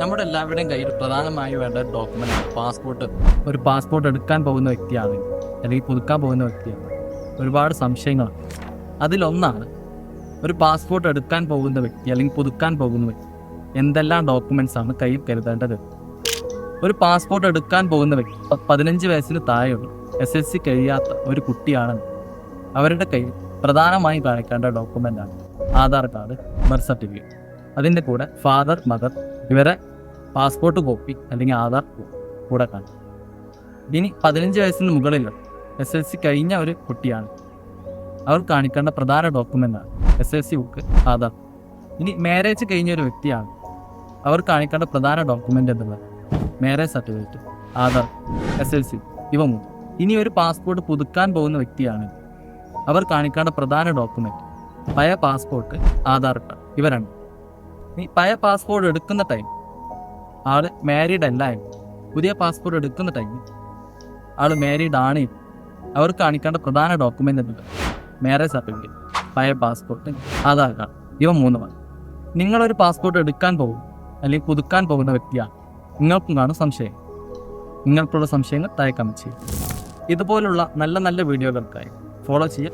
നമ്മുടെ എല്ലാവരുടെയും കയ്യിൽ പ്രധാനമായി വേണ്ട ഡോക്യുമെന്റ് പാസ്പോർട്ട് ഒരു പാസ്പോർട്ട് എടുക്കാൻ പോകുന്ന വ്യക്തിയാണ് അല്ലെങ്കിൽ പുതുക്കാൻ പോകുന്ന വ്യക്തിയാണ്. ഒരുപാട് സംശയങ്ങളാണ് അതിലൊന്നാണ് ഒരു പാസ്പോർട്ട് എടുക്കാൻ പോകുന്ന വ്യക്തി അല്ലെങ്കിൽ പുതുക്കാൻ പോകുന്ന വ്യക്തി എന്തെല്ലാം ഡോക്യുമെന്റ്സ് ആണ് കയ്യിൽ കരുതേണ്ടത്? ഒരു പാസ്പോർട്ട് എടുക്കാൻ പോകുന്ന വ്യക്തി പതിനഞ്ച് വയസ്സിന് താഴെയുള്ള എസ് എസ് സി കഴിയാത്ത ഒരു കുട്ടിയാണെന്ന് അവരുടെ കയ്യിൽ പ്രധാനമായും കാണിക്കേണ്ട ഡോക്യുമെന്റാണ് ആധാർ കാർഡ് ബർത്ത് സർട്ടിഫിക്കറ്റ് അതിന്റെ കൂടെ ഫാദർ മദർ ഇവരെ പാസ്പോർട്ട് കോപ്പി അല്ലെങ്കിൽ ആധാർ കൂടെ കാണും. ഇനി പതിനഞ്ച് വയസ്സിന് മുകളിൽ എസ് എൽ സി കഴിഞ്ഞ ഒരു കുട്ടിയാണ്. അവർ കാണിക്കേണ്ട പ്രധാന ഡോക്യുമെന്റ് ആണ് S L C book Aadhaar. ഇനി മാരേജ് കഴിഞ്ഞ ഒരു വ്യക്തിയാണ്. അവർ കാണിക്കേണ്ട പ്രധാന document എന്തുള്ളത് marriage certificate Aadhaar S L C ഇവ മൂന്ന്. ഇനി ഒരു പാസ്പോർട്ട് പുതുക്കാൻ പോകുന്ന വ്യക്തിയാണ്. അവർ കാണിക്കേണ്ട പ്രധാന ഡോക്യുമെന്റ് പഴയ പാസ്പോർട്ട് ആധാർ കാർഡ് ഇവ രണ്ട്. ഈ പഴയ പാസ്പോർട്ട് എടുക്കുന്ന ടൈം ആൾ മാരീഡ് അല്ല. പുതിയ പാസ്പോർട്ട് എടുക്കുന്ന ടൈം ആൾ മാരീഡ് ആണ്. അവർ കാണിക്കേണ്ട പ്രധാന ഡോക്യുമെന്റ് എന്നത് മാരേജ് സർട്ടിഫിക്കറ്റ് പഴയ പാസ്പോർട്ട് ആധാർ കാർഡ് ഇവ മൂന്നുമാണ് നിങ്ങളൊരു പാസ്പോർട്ട് എടുക്കാൻ പോകും അല്ലെങ്കിൽ പുതുക്കാൻ പോകുന്ന വ്യക്തിയാണ്. നിങ്ങൾക്കും കാണും സംശയം. നിങ്ങൾക്കുള്ള സംശയങ്ങൾ താഴെ ചെയ്യും ഇതുപോലുള്ള നല്ല നല്ല വീഡിയോകൾക്കായി ഫോളോ ചെയ്യുക.